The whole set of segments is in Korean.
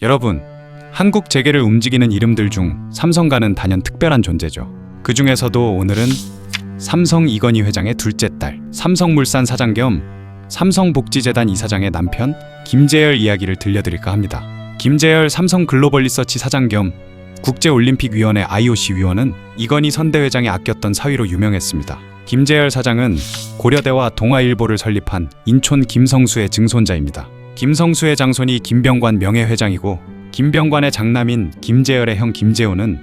여러분, 한국 재계를 움직이는 이름들 중 삼성가는 단연 특별한 존재죠. 그 중에서도 오늘은 삼성 이건희 회장의 둘째 딸, 삼성물산 사장 겸 삼성복지재단 이사장의 남편 김재열 이야기를 들려드릴까 합니다. 김재열 삼성 글로벌 리서치 사장 겸 국제올림픽위원회 IOC 위원은 이건희 선대 회장이 아꼈던 사위로 유명했습니다. 김재열 사장은 고려대와 동아일보를 설립한 인촌 김성수의 증손자입니다. 김성수의 장손이 김병관 명예회장이고 김병관의 장남인 김재열의 형 김재호는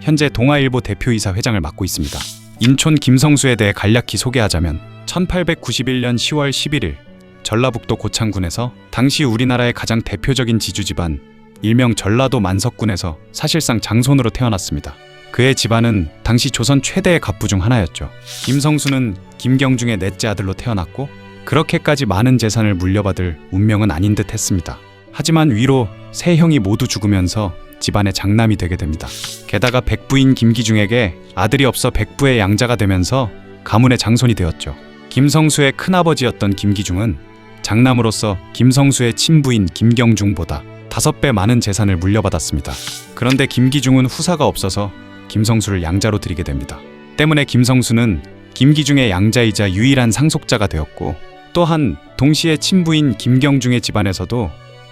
현재 동아일보 대표이사 회장을 맡고 있습니다. 인촌 김성수에 대해 간략히 소개하자면 1891년 10월 11일 전라북도 고창군에서 당시 우리나라의 가장 대표적인 지주 집안 일명 전라도 만석군에서 사실상 장손으로 태어났습니다. 그의 집안은 당시 조선 최대의 갑부 중 하나였죠. 김성수는 김경중의 넷째 아들로 태어났고 그렇게까지 많은 재산을 물려받을 운명은 아닌 듯 했습니다. 하지만 위로 세 형이 모두 죽으면서 집안의 장남이 되게 됩니다. 게다가 백부인 김기중에게 아들이 없어 백부의 양자가 되면서 가문의 장손이 되었죠. 김성수의 큰아버지였던 김기중은 장남으로서 김성수의 친부인 김경중보다 다섯 배 많은 재산을 물려받았습니다. 그런데 김기중은 후사가 없어서 김성수를 양자로 드리게 됩니다. 때문에 김성수는 김기중의 양자이자 유일한 상속자가 되었고 또한 동시에 친부인 김경중의 집안에서도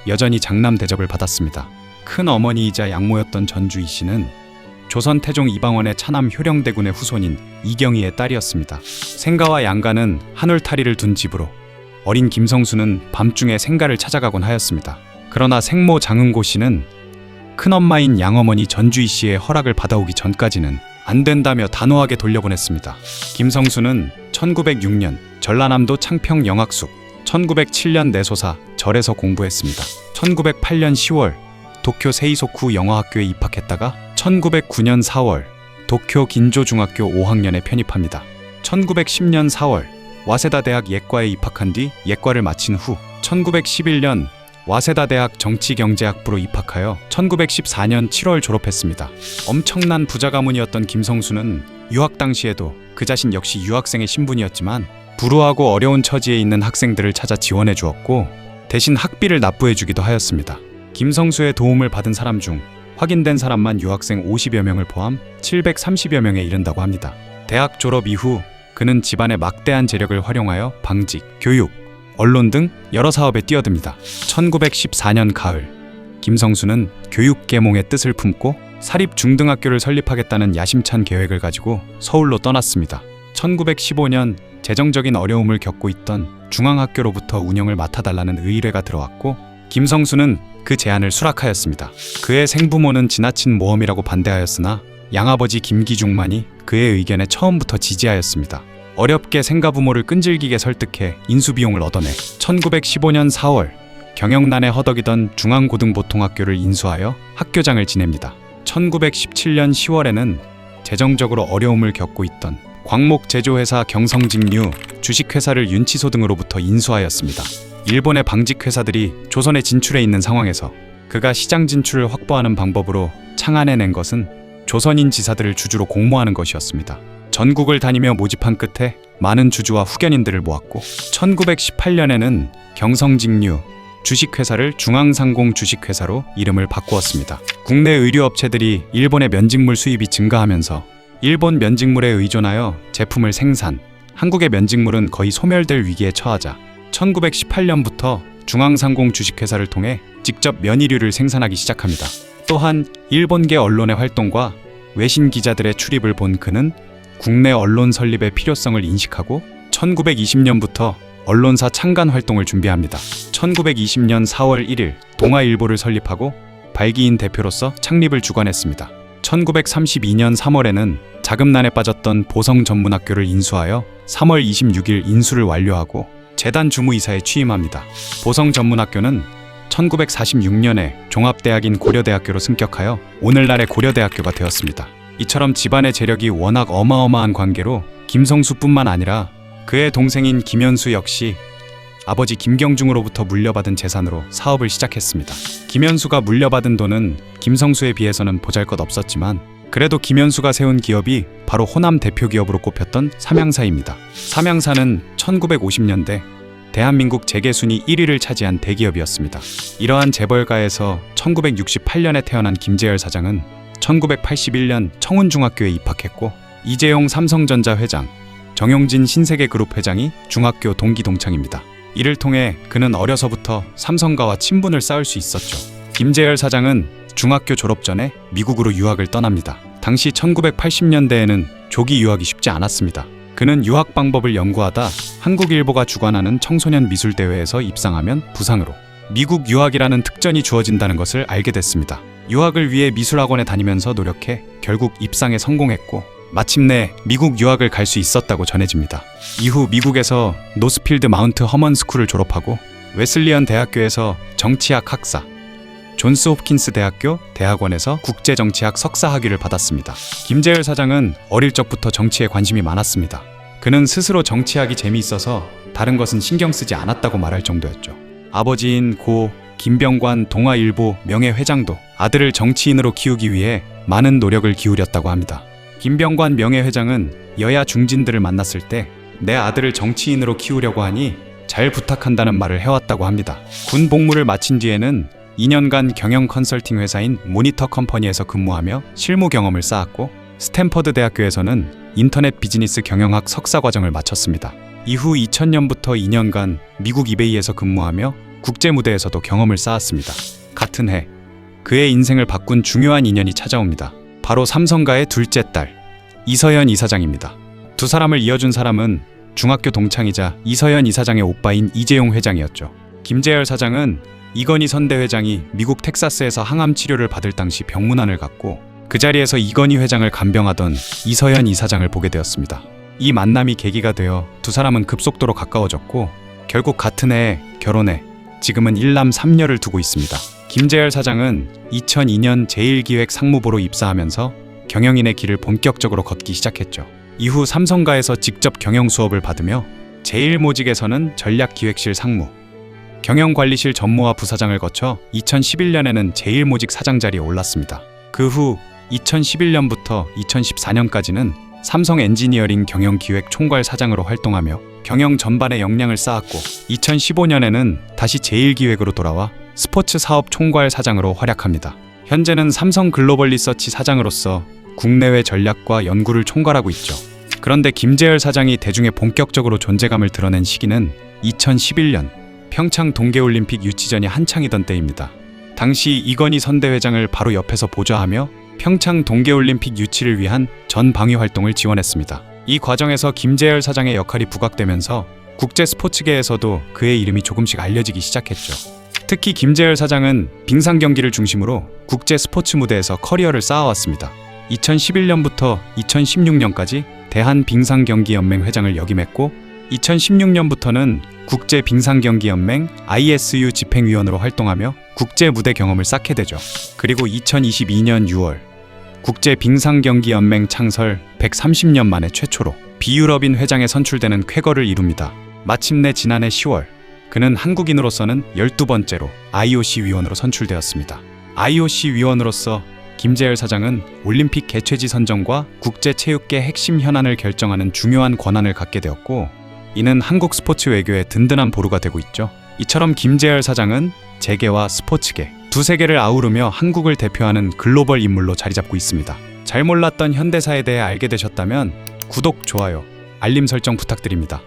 여전히 장남 대접을 받았습니다. 큰 어머니이자 양모였던 전주 이 씨는 조선 태종 이방원의 차남 효령대군의 후손인 이경희의 딸이었습니다. 생가와 양가는 한울타리를 둔 집으로 어린 김성수는 밤중에 생가를 찾아가곤 하였습니다. 그러나 생모 장은고 씨는 큰엄마인 양어머니 전주희 씨의 허락을 받아오기 전까지는 안 된다며 단호하게 돌려보냈습니다. 김성수는 1906년 전라남도 창평 영학숙, 1907년 내소사 절에서 공부했습니다. 1908년 10월 도쿄 세이소쿠 영어학교에 입학했다가 1909년 4월 도쿄 긴조 중학교 5학년에 편입합니다. 1910년 4월 와세다 대학 예과에 입학한 뒤 예과를 마친 후 1911년 와세다 대학 정치경제학부로 입학하여 1914년 7월 졸업했습니다. 엄청난 부자 가문이었던 김성수는 유학 당시에도 그 자신 역시 유학생의 신분이었지만 불우하고 어려운 처지에 있는 학생들을 찾아 지원해 주었고 대신 학비를 납부해 주기도 하였습니다. 김성수의 도움을 받은 사람 중 확인된 사람만 유학생 50여 명을 포함 730여 명에 이른다고 합니다. 대학 졸업 이후 그는 집안의 막대한 재력을 활용하여 방직, 교육, 언론 등 여러 사업에 뛰어듭니다. 1914년 가을, 김성수는 교육 계몽의 뜻을 품고 사립 중등학교를 설립하겠다는 야심찬 계획을 가지고 서울로 떠났습니다. 1915년 재정적인 어려움을 겪고 있던 중앙학교로부터 운영을 맡아달라는 의뢰가 들어왔고 김성수는 그 제안을 수락하였습니다. 그의 생부모는 지나친 모험이라고 반대하였으나 양아버지 김기중만이 그의 의견에 처음부터 지지하였습니다. 어렵게 생가부모를 끈질기게 설득해 인수비용을 얻어내 1915년 4월 경영난에 허덕이던 중앙고등보통학교를 인수하여 학교장을 지냅니다. 1917년 10월에는 재정적으로 어려움을 겪고 있던 광목 제조회사 경성직류 주식회사를 윤치소 등으로부터 인수하였습니다. 일본의 방직회사들이 조선에 진출해 있는 상황에서 그가 시장 진출을 확보하는 방법으로 창안해낸 것은 조선인 지사들을 주주로 공모하는 것이었습니다. 전국을 다니며 모집한 끝에 많은 주주와 후견인들을 모았고 1918년에는 경성직류 주식회사를 중앙상공 주식회사로 이름을 바꾸었습니다. 국내 의류업체들이 일본의 면직물 수입이 증가하면서 일본 면직물에 의존하여 제품을 생산, 한국의 면직물은 거의 소멸될 위기에 처하자 1918년부터 중앙상공 주식회사를 통해 직접 면의류를 생산하기 시작합니다. 또한 일본계 언론의 활동과 외신 기자들의 출입을 본 그는 국내 언론 설립의 필요성을 인식하고 1920년부터 언론사 창간 활동을 준비합니다. 1920년 4월 1일 동아일보를 설립하고 발기인 대표로서 창립을 주관했습니다. 1932년 3월에는 자금난에 빠졌던 보성 전문학교를 인수하여 3월 26일 인수를 완료하고 재단 주무이사에 취임합니다. 보성 전문학교는 1946년에 종합대학인 고려대학교로 승격하여 오늘날의 고려대학교가 되었습니다. 이처럼 집안의 재력이 워낙 어마어마한 관계로 김성수뿐만 아니라 그의 동생인 김현수 역시 아버지 김경중으로부터 물려받은 재산으로 사업을 시작했습니다. 김현수가 물려받은 돈은 김성수에 비해서는 보잘것 없었지만 그래도 김현수가 세운 기업이 바로 호남 대표 기업으로 꼽혔던 삼양사입니다. 삼양사는 1950년대 대한민국 재계 순위 1위를 차지한 대기업이었습니다. 이러한 재벌가에서 1968년에 태어난 김재열 사장은 1981년 청운중학교에 입학했고 이재용 삼성전자 회장, 정용진 신세계그룹 회장이 중학교 동기 동창입니다. 이를 통해 그는 어려서부터 삼성가와 친분을 쌓을 수 있었죠. 김재열 사장은 중학교 졸업 전에 미국으로 유학을 떠납니다. 당시 1980년대에는 조기 유학이 쉽지 않았습니다. 그는 유학 방법을 연구하다 한국일보가 주관하는 청소년 미술 대회에서 입상하면 부상으로 미국 유학이라는 특전이 주어진다는 것을 알게 됐습니다. 유학을 위해 미술학원에 다니면서 노력해 결국 입상에 성공했고 마침내 미국 유학을 갈 수 있었다고 전해집니다. 이후 미국에서 노스필드 마운트 허먼 스쿨을 졸업하고 웨슬리언 대학교에서 정치학 학사, 존스 홉킨스 대학교 대학원에서 국제정치학 석사 학위를 받았습니다. 김재열 사장은 어릴 적부터 정치에 관심이 많았습니다. 그는 스스로 정치학이 재미있어서 다른 것은 신경 쓰지 않았다고 말할 정도였죠. 아버지인 고 김병관 동아일보 명예회장도 아들을 정치인으로 키우기 위해 많은 노력을 기울였다고 합니다. 김병관 명예회장은 여야 중진들을 만났을 때 내 아들을 정치인으로 키우려고 하니 잘 부탁한다는 말을 해왔다고 합니다. 군 복무를 마친 뒤에는 2년간 경영 컨설팅 회사인 모니터 컴퍼니에서 근무하며 실무 경험을 쌓았고 스탠퍼드 대학교에서는 인터넷 비즈니스 경영학 석사 과정을 마쳤습니다. 이후 2000년부터 2년간 미국 이베이에서 근무하며 국제 무대에서도 경험을 쌓았습니다. 같은 해 그의 인생을 바꾼 중요한 인연이 찾아옵니다. 바로 삼성가의 둘째 딸 이서연 이사장입니다. 두 사람을 이어준 사람은 중학교 동창이자 이서연 이사장의 오빠인 이재용 회장이었죠. 김재열 사장은 이건희 선대 회장이 미국 텍사스에서 항암 치료를 받을 당시 병문안을 갔고 그 자리에서 이건희 회장을 간병하던 이서연 이사장을 보게 되었습니다. 이 만남이 계기가 되어 두 사람은 급속도로 가까워졌고 결국 같은 해에 결혼해 지금은 일남 삼녀를 두고 있습니다. 김재열 사장은 2002년 제1기획 상무부로 입사하면서 경영인의 길을 본격적으로 걷기 시작했죠. 이후 삼성가에서 직접 경영 수업을 받으며 제1모직에서는 전략기획실 상무, 경영관리실 전무와 부사장을 거쳐 2011년에는 제1모직 사장 자리에 올랐습니다. 그 후 2011년부터 2014년까지는 삼성 엔지니어링 경영기획 총괄 사장으로 활동하며 경영 전반의 역량을 쌓았고 2015년에는 다시 제1기획으로 돌아와 스포츠 사업 총괄 사장으로 활약합니다. 현재는 삼성 글로벌 리서치 사장으로서 국내외 전략과 연구를 총괄하고 있죠. 그런데 김재열 사장이 대중에 본격적으로 존재감을 드러낸 시기는 2011년 평창 동계올림픽 유치전이 한창이던 때입니다. 당시 이건희 선대회장을 바로 옆에서 보좌하며 평창 동계올림픽 유치를 위한 전 방위 활동을 지원했습니다. 이 과정에서 김재열 사장의 역할이 부각되면서 국제 스포츠계에서도 그의 이름이 조금씩 알려지기 시작했죠. 특히 김재열 사장은 빙상 경기를 중심으로 국제 스포츠 무대에서 커리어를 쌓아왔습니다. 2011년부터 2016년까지 대한 빙상 경기 연맹 회장을 역임했고 2016년부터는 국제 빙상 경기 연맹 ISU 집행위원으로 활동하며 국제 무대 경험을 쌓게 되죠. 그리고 2022년 6월 국제 빙상 경기 연맹 창설 130년 만에 최초로 비유럽인 회장에 선출되는 쾌거를 이룹니다. 마침내 지난해 10월 그는 한국인으로서는 12번째로 IOC 위원으로 선출되었습니다. IOC 위원으로서 김재열 사장은 올림픽 개최지 선정과 국제 체육계 핵심 현안을 결정하는 중요한 권한을 갖게 되었고 이는 한국 스포츠 외교의 든든한 보루가 되고 있죠. 이처럼 김재열 사장은 재계와 스포츠계 두 세계를 아우르며 한국을 대표하는 글로벌 인물로 자리 잡고 있습니다. 잘 몰랐던 현대사에 대해 알게 되셨다면 구독, 좋아요, 알림 설정 부탁드립니다.